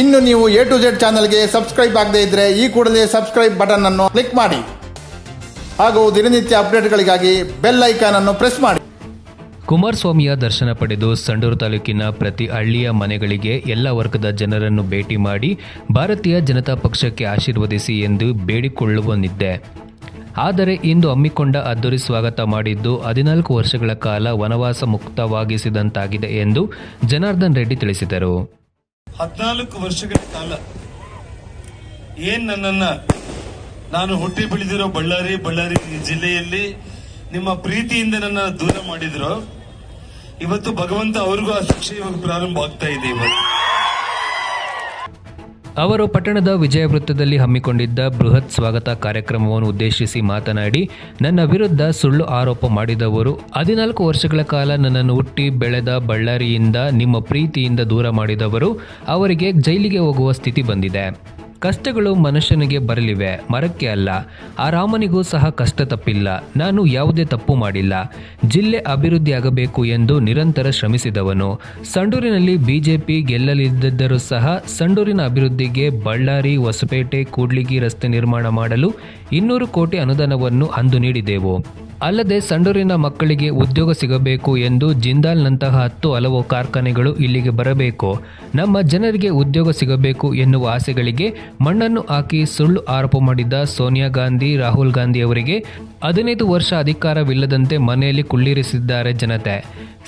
ಇನ್ನು ನೀವು A to Z ಚಾನಲ್ಗೆ ಸಬ್ಸ್ಕ್ರೈಬ್ ಆಗದೇ ಇದ್ದರೆ ಈ ಕೂಡಲೇ ಸಬ್ಸ್ಕ್ರೈಬ್ ಬಟನ್ ಅನ್ನು ಕ್ಲಿಕ್ ಮಾಡಿ. ಹಾಗೂ ದಿನನಿತ್ಯ ಅಪ್ಡೇಟ್ಗಳಿಗಾಗಿ ಬೆಲ್ ಐಕಾನ್ ಅನ್ನು ಪ್ರೆಸ್ ಮಾಡಿ. ಕುಮಾರಸ್ವಾಮಿಯ ದರ್ಶನ ಪಡೆದು ಸಂಡೂರು ತಾಲೂಕಿನ ಪ್ರತಿ ಹಳ್ಳಿಯ ಮನೆಗಳಿಗೆ ಎಲ್ಲ ವರ್ಗದ ಜನರನ್ನು ಭೇಟಿ ಮಾಡಿ ಭಾರತೀಯ ಜನತಾ ಪಕ್ಷಕ್ಕೆ ಆಶೀರ್ವದಿಸಿ ಎಂದು ಬೇಡಿಕೊಳ್ಳುವನಿದ್ದೆ ಆದರೆ ಇಂದು ಹಮ್ಮಿಕೊಂಡ ಅದ್ದೂರಿ ಸ್ವಾಗತ ಮಾಡಿದ್ದು ಹದಿನಾಲ್ಕು ವರ್ಷಗಳ ಕಾಲ ವನವಾಸ ಮುಕ್ತವಾಗಿಸಿದಂತಾಗಿದೆ ಎಂದು ಜನಾರ್ದನ್ ರೆಡ್ಡಿ ತಿಳಿಸಿದರು. ಹದಿನಾಲ್ಕು ವರ್ಷಗಳ ಕಾಲ ಏನ್ ನನ್ನನ್ನ ನಾನು ಹುಟ್ಟಿ ಬೆಳೆದಿರೋ ಬಳ್ಳಾರಿ ಬಳ್ಳಾರಿ ಜಿಲ್ಲೆಯಲ್ಲಿ ನಿಮ್ಮ ಪ್ರೀತಿಯಿಂದ ನನ್ನ ದೂರ ಮಾಡಿದ್ರು. ಇವತ್ತು ಭಗವಂತ ಅವ್ರಿಗೂ ಆ ಶಿಕ್ಷೆ ಇವಾಗ ಪ್ರಾರಂಭ ಆಗ್ತಾ ಇದೆ ಇವತ್ತು. ಅವರು ಪಟ್ಟಣದ ವಿಜಯ ವೃತ್ತದಲ್ಲಿ ಹಮ್ಮಿಕೊಂಡಿದ್ದ ಬೃಹತ್ ಸ್ವಾಗತ ಕಾರ್ಯಕ್ರಮವನ್ನು ಉದ್ದೇಶಿಸಿ ಮಾತನಾಡಿ, ನನ್ನ ವಿರುದ್ಧ ಸುಳ್ಳು ಆರೋಪ ಮಾಡಿದವರು ಹದಿನಾಲ್ಕು ವರ್ಷಗಳ ಕಾಲ ನನ್ನನ್ನು ಹುಟ್ಟಿ ಬೆಳೆದ ಬಳ್ಳಾರಿಯಿಂದ ನಿಮ್ಮ ಪ್ರೀತಿಯಿಂದ ದೂರ ಮಾಡಿದವರು ಅವರಿಗೆ ಜೈಲಿಗೆ ಹೋಗುವ ಸ್ಥಿತಿ ಬಂದಿದೆ. ಕಷ್ಟಗಳು ಮನುಷ್ಯನಿಗೆ ಬರಲಿವೆ, ಮರಕ್ಕೆ ಅಲ್ಲ. ಆ ರಾಮನಿಗೂ ಸಹ ಕಷ್ಟ ತಪ್ಪಿಲ್ಲ. ನಾನು ಯಾವುದೇ ತಪ್ಪು ಮಾಡಿಲ್ಲ. ಜಿಲ್ಲೆ ಅಭಿವೃದ್ಧಿಯಾಗಬೇಕು ಎಂದು ನಿರಂತರ ಶ್ರಮಿಸಿದವನು. ಸಂಡೂರಿನಲ್ಲಿ ಬಿಜೆಪಿ ಗೆಲ್ಲಲಿದ್ದರೂ ಸಹ ಸಂಡೂರಿನ ಅಭಿವೃದ್ಧಿಗೆ ಬಳ್ಳಾರಿ, ಹೊಸಪೇಟೆ, ಕೂಡ್ಲಿಗಿ ರಸ್ತೆ ನಿರ್ಮಾಣ ಮಾಡಲು ಇನ್ನೂರು ಕೋಟಿ ಅನುದಾನವನ್ನು ಅಂದು ನೀಡಿದೆವು. ಅಲ್ಲದೆ ಸಂಡೂರಿನ ಮಕ್ಕಳಿಗೆ ಉದ್ಯೋಗ ಸಿಗಬೇಕು ಎಂದು ಜಿಂದಾಲ್ನಂತಹ ಹತ್ತು ಹಲವು ಕಾರ್ಖಾನೆಗಳು ಇಲ್ಲಿಗೆ ಬರಬೇಕು. ನಮ್ಮ ಜನರಿಗೆ ಉದ್ಯೋಗ ಸಿಗಬೇಕು ಎನ್ನುವ ಆಸೆಗಳಿಗೆ ಮಣ್ಣನ್ನು ಹಾಕಿ ಸುಳ್ಳು ಆರೋಪ ಮಾಡಿದ್ದ ಸೋನಿಯಾ ಗಾಂಧಿ, ರಾಹುಲ್ ಗಾಂಧಿ ಅವರಿಗೆ ಹದಿನೈದು ವರ್ಷ ಅಧಿಕಾರವಿಲ್ಲದಂತೆ ಮನೆಯಲ್ಲಿ ಕುಳ್ಳಿರಿಸಿದ್ದಾರೆ ಜನತೆ.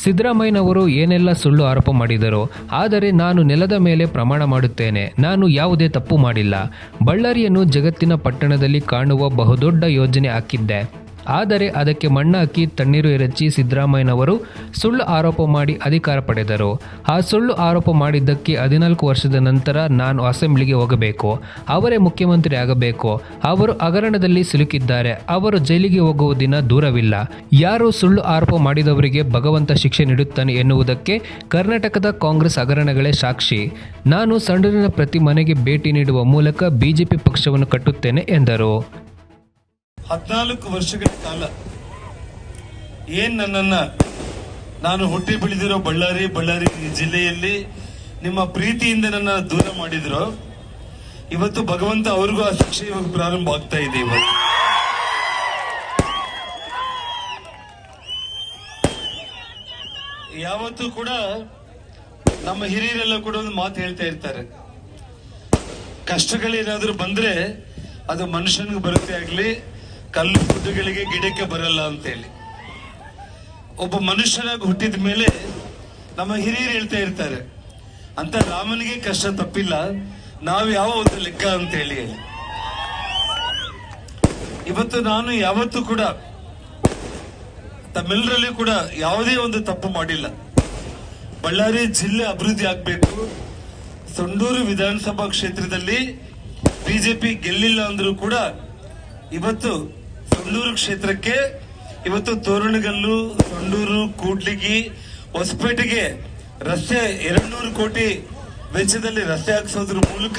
ಸಿದ್ದರಾಮಯ್ಯನವರು ಏನೆಲ್ಲ ಸುಳ್ಳು ಆರೋಪ ಮಾಡಿದರು, ಆದರೆ ನಾನು ನೆಲದ ಮೇಲೆ ಪ್ರಮಾಣ ಮಾಡುತ್ತೇನೆ. ನಾನು ಯಾವುದೇ ತಪ್ಪು ಮಾಡಿಲ್ಲ. ಬಳ್ಳಾರಿಯನ್ನು ಜಗತ್ತಿನ ಪಟ್ಟಣದಲ್ಲಿ ಕಾಣುವ ಬಹುದೊಡ್ಡ ಯೋಜನೆ ಹಾಕಿದ್ದೆ. ಆದರೆ ಅದಕ್ಕೆ ಮಣ್ಣಾಕಿ ತಣ್ಣೀರು ಎರಚಿ ಸಿದ್ದರಾಮಯ್ಯನವರು ಸುಳ್ಳು ಆರೋಪ ಮಾಡಿ ಅಧಿಕಾರ ಪಡೆದರು. ಆ ಸುಳ್ಳು ಆರೋಪ ಮಾಡಿದ್ದಕ್ಕೆ ಹದಿನಾಲ್ಕು ವರ್ಷದ ನಂತರ ನಾನು ಅಸೆಂಬ್ಲಿಗೆ ಹೋಗಬೇಕು. ಅವರೇ ಮುಖ್ಯಮಂತ್ರಿ ಆಗಬೇಕು. ಅವರು ಹಗರಣದಲ್ಲಿ ಸಿಲುಕಿದ್ದಾರೆ. ಅವರು ಜೈಲಿಗೆ ಹೋಗುವ ದಿನ ದೂರವಿಲ್ಲ. ಯಾರು ಸುಳ್ಳು ಆರೋಪ ಮಾಡಿದವರಿಗೆ ಭಗವಂತ ಶಿಕ್ಷೆ ನೀಡುತ್ತಾನೆ ಎನ್ನುವುದಕ್ಕೆ ಕರ್ನಾಟಕದ ಕಾಂಗ್ರೆಸ್ ಹಗರಣಗಳೇ ಸಾಕ್ಷಿ. ನಾನು ಸಂಡೂರಿನ ಪ್ರತಿ ಮನೆಗೆ ಭೇಟಿ ನೀಡುವ ಮೂಲಕ ಬಿಜೆಪಿ ಪಕ್ಷವನ್ನು ಕಟ್ಟುತ್ತೇನೆ ಎಂದರು. ಹದಿನಾಲ್ಕು ವರ್ಷಗಳ ಕಾಲ ಏನ್ ನನ್ನನ್ನ ನಾನು ಹುಟ್ಟಿ ಬೆಳೆದಿರೋ ಬಳ್ಳಾರಿ ಬಳ್ಳಾರಿ ಜಿಲ್ಲೆಯಲ್ಲಿ ನಿಮ್ಮ ಪ್ರೀತಿಯಿಂದ ನನ್ನ ದೂರ ಮಾಡಿದ್ರು. ಇವತ್ತು ಭಗವಂತ ಅವ್ರಿಗೂ ಆ ಶಿಕ್ಷೆ ಇವಾಗ ಪ್ರಾರಂಭ ಆಗ್ತಾ ಇದೆ ಇವತ್ತು. ಯಾವತ್ತೂ ಕೂಡ ನಮ್ಮ ಹಿರಿಯರೆಲ್ಲ ಕೂಡ ಒಂದು ಮಾತು ಹೇಳ್ತಾ ಇರ್ತಾರೆ. ಕಷ್ಟಗಳೇನಾದ್ರೂ ಬಂದ್ರೆ ಅದು ಮನುಷ್ಯನಿಗೆ ಬರುತ್ತೆ ಆಗ್ಲಿ ಕಲ್ಲು ಗುಡ್ಡಗಳಿಗೆ ಗಿಡಕ್ಕೆ ಬರಲ್ಲ ಅಂತ ಹೇಳಿ ಒಬ್ಬ ಮನುಷ್ಯನಾಗಿ ಹುಟ್ಟಿದ ಮೇಲೆ ನಮ್ಮ ಹಿರಿಯರು ಹೇಳ್ತಾ ಇರ್ತಾರೆ, ಅಂತ ರಾಮನಿಗೆ ಕಷ್ಟ ತಪ್ಪಿಲ್ಲ, ನಾವು ಯಾವ ಒಂದು ಲೆಕ್ಕ ಅಂತ ಹೇಳಿ ಹೇಳಿ. ಇವತ್ತು ನಾನು ಯಾವತ್ತೂ ಕೂಡ ತಮ್ಮೆಲ್ಲರಲ್ಲಿ ಕೂಡ ಯಾವುದೇ ಒಂದು ತಪ್ಪು ಮಾಡಿಲ್ಲ. ಬಳ್ಳಾರಿ ಜಿಲ್ಲೆ ಅಭಿವೃದ್ಧಿ ಆಗ್ಬೇಕು. ಸಂಡೂರು ವಿಧಾನಸಭಾ ಕ್ಷೇತ್ರದಲ್ಲಿ ಬಿಜೆಪಿ ಗೆಲ್ಲಿಲ್ಲ ಅಂದ್ರೂ ಕೂಡ ಇವತ್ತು ಸಂಡೂರು ಕ್ಷೇತ್ರಕ್ಕೆ ಇವತ್ತು ತೋರಣಗಲ್ಲು ಸಂಡೂರು, ಕೂಡ್ಲಿಗಿ, ಹೊಸಪೇಟೆಗೆ ರಸ್ತೆ ಎರಡ್ನೂರು ಕೋಟಿ ವೆಚ್ಚದಲ್ಲಿ ರಸ್ತೆ ಹಾಕಿಸೋದ್ರ ಮೂಲಕ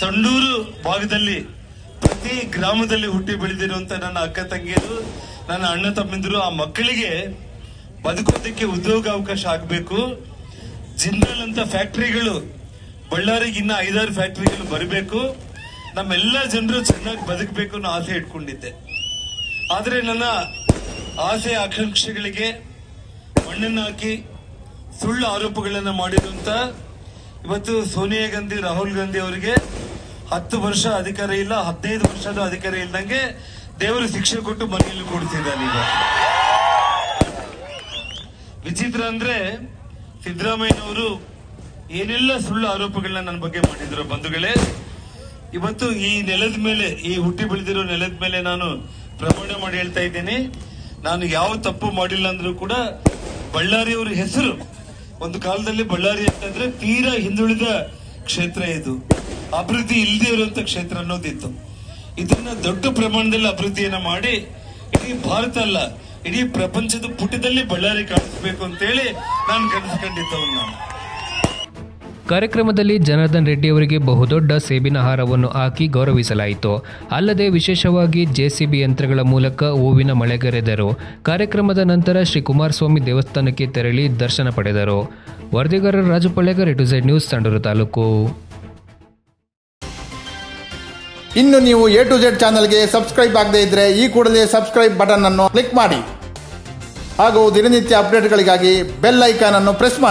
ಸಂಡೂರು ಭಾಗದಲ್ಲಿ ಪ್ರತಿ ಗ್ರಾಮದಲ್ಲಿ ಹುಟ್ಟಿ ಬೆಳೆದಿರುವಂತ ನನ್ನ ಅಕ್ಕ ತಂಗಿಯರು, ನನ್ನ ಅಣ್ಣ ತಮ್ಮಂದಿರು, ಆ ಮಕ್ಕಳಿಗೆ ಬದುಕೋದಕ್ಕೆ ಉದ್ಯೋಗ ಅವಕಾಶ ಆಗಬೇಕು. ಜಿಂದಾಲ್ ಅಂತ ಫ್ಯಾಕ್ಟರಿಗಳು ಬಳ್ಳಾರಿಗೆ ಇನ್ನ ಐದಾರು ಫ್ಯಾಕ್ಟರಿಗಳು ಬರಬೇಕು. ನಮ್ಮೆಲ್ಲ ಜನರು ಚೆನ್ನಾಗಿ ಬದುಕಬೇಕು ಅನ್ನೋ ಆಸೆ ಇಟ್ಕೊಂಡಿದ್ದೆ. ಆದರೆ ನನ್ನ ಆಸೆ ಆಕಾಂಕ್ಷೆಗಳಿಗೆ ಮಣ್ಣನ್ನು ಹಾಕಿ ಸುಳ್ಳು ಆರೋಪಗಳನ್ನು ಮಾಡಿರುವಂತ ಇವತ್ತು ಸೋನಿಯಾ ಗಾಂಧಿ, ರಾಹುಲ್ ಗಾಂಧಿ ಅವರಿಗೆ ಹತ್ತು ವರ್ಷ ಅಧಿಕಾರ ಇಲ್ಲ, ಹದಿನೈದು ವರ್ಷದ ಅಧಿಕಾರ ಇಲ್ಲದಂಗೆ ದೇವರು ಶಿಕ್ಷೆ ಕೊಟ್ಟು ಮನೆಯಲ್ಲಿ ಕೂಡಿಸಿದ್ದಾನೆ ಈಗ. ವಿಚಿತ್ರ ಅಂದ್ರೆ ಸಿದ್ದರಾಮಯ್ಯನವರು ಏನೆಲ್ಲ ಸುಳ್ಳು ಆರೋಪಗಳನ್ನ ನನ್ನ ಬಗ್ಗೆ ಮಾಡಿದ್ರು ಬಂಧುಗಳೇ ಇವತ್ತು ಈ ನೆಲದ ಮೇಲೆ, ಈ ಹುಟ್ಟಿ ಬೆಳೆದಿರೋ ನೆಲದ ಮೇಲೆ ನಾನು ಪ್ರಮಾಣ ಮಾಡಿ ಹೇಳ್ತಾ ಇದ್ದೇನೆ. ನಾನು ಯಾವ ತಪ್ಪು ಮಾಡಿಲ್ಲ ಅಂದ್ರೂ ಕೂಡ ಬಳ್ಳಾರಿಯವರ ಹೆಸರು, ಒಂದು ಕಾಲದಲ್ಲಿ ಬಳ್ಳಾರಿ ಅಂತಂದ್ರೆ ತೀರಾ ಹಿಂದುಳಿದ ಕ್ಷೇತ್ರ ಇದು. ಅಭಿವೃದ್ಧಿ ಇಲ್ಲದೆ ಇರುವಂತ ಕ್ಷೇತ್ರ ಅನ್ನೋದಿತ್ತು. ಇದನ್ನ ದೊಡ್ಡ ಪ್ರಮಾಣದಲ್ಲಿ ಅಭಿವೃದ್ಧಿಯನ್ನ ಮಾಡಿ, ಇಡೀ ಭಾರತ ಅಲ್ಲ, ಇಡೀ ಪ್ರಪಂಚದ ಪುಟದಲ್ಲಿ ಬಳ್ಳಾರಿ ಕಾಣಿಸ್ಬೇಕು ಅಂತೇಳಿ ನಾನು ಕನಸು ನಾನು. ಕಾರ್ಯಕ್ರಮದಲ್ಲಿ ಜನಾರ್ದನ್ ರೆಡ್ಡಿ ಅವರಿಗೆ ಬಹುದೊಡ್ಡ ಸೇಬಿನ ಹಾರವನ್ನು ಹಾಕಿ ಗೌರವಿಸಲಾಯಿತು. ಅಲ್ಲದೆ ವಿಶೇಷವಾಗಿ ಜೆಸಿಬಿ ಯಂತ್ರಗಳ ಮೂಲಕ ಹೂವಿನ ಮಳೆಗರೆದರು. ಕಾರ್ಯಕ್ರಮದ ನಂತರ ಶ್ರೀ ಕುಮಾರಸ್ವಾಮಿ ದೇವಸ್ಥಾನಕ್ಕೆ ತೆರಳಿ ದರ್ಶನ ಪಡೆದರು. ವರ್ಧಿಗರ Raju ಪಳ್ಳೆಗರ್ to Z news Tandur taluk. ಇನ್ನು ನೀವು ಎ ಟು ಝೆಡ್ ಚಾನಲ್ಗೆ ಸಬ್ಸ್ಕ್ರೈಬ್ ಆಗದೇ ಇದ್ರೆ ಈ ಕೂಡಲೇ ಸಬ್ಸ್ಕ್ರೈಬ್ ಬಟನ್ ಅನ್ನು ಕ್ಲಿಕ್ ಮಾಡಿ. ಹಾಗೂ ದಿನನಿತ್ಯ ಅಪ್ಡೇಟ್ಗಳಿಗಾಗಿ ಬೆಲ್ ಐಕಾನ್ ಅನ್ನು ಪ್ರೆಸ್ ಮಾಡಿ.